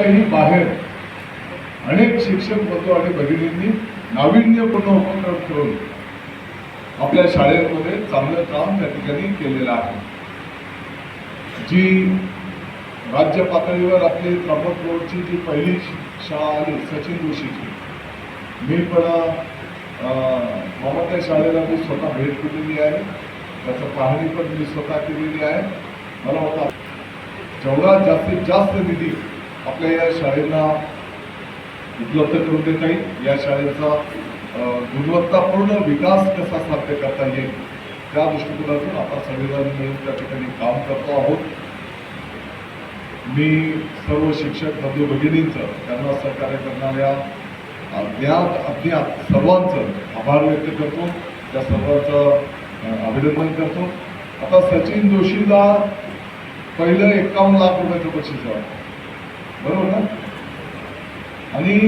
शाळेच्याही बाहेर अनेक शिक्षक बंधू आणि भगिनींनी नाविन्यपूर्ण उपक्रम करून आपल्या शाळेमध्ये चांगलं काम त्या ठिकाणी केलेलं आहे. जी राज्य पातळीवर आपली त्र्यंबक रोडची जी पहिली शाळा आली सचिन जोशीची मी पण अं, मामा त्या शाळेला मी स्वतः भेट दिलेली आहे. त्याचं पाहणी पण मी स्वतः केलेली आहे. मला वाटतं जेवढा जास्तीत जास्त निधी आपल्या या शाळेला उपलब्ध करून देता येईल. या शाळेचा गुणवत्तापूर्ण विकास कसा साध्य करता येईल त्या दृष्टिकोनातून आपण सगळेजण मिळून त्या ठिकाणी काम करतो आहोत. मी सर्व शिक्षक बंधू भगिनींचं त्यांना सहकार्य करणाऱ्या अज्ञात अज्ञात सर्वांचं आभार व्यक्त करतो. त्या सर्वांचं अभिनंदन करतो. आता सचिन जोशीला पहिलं एकावन्न लाख रुपयाचं बक्षीस आहे. आणि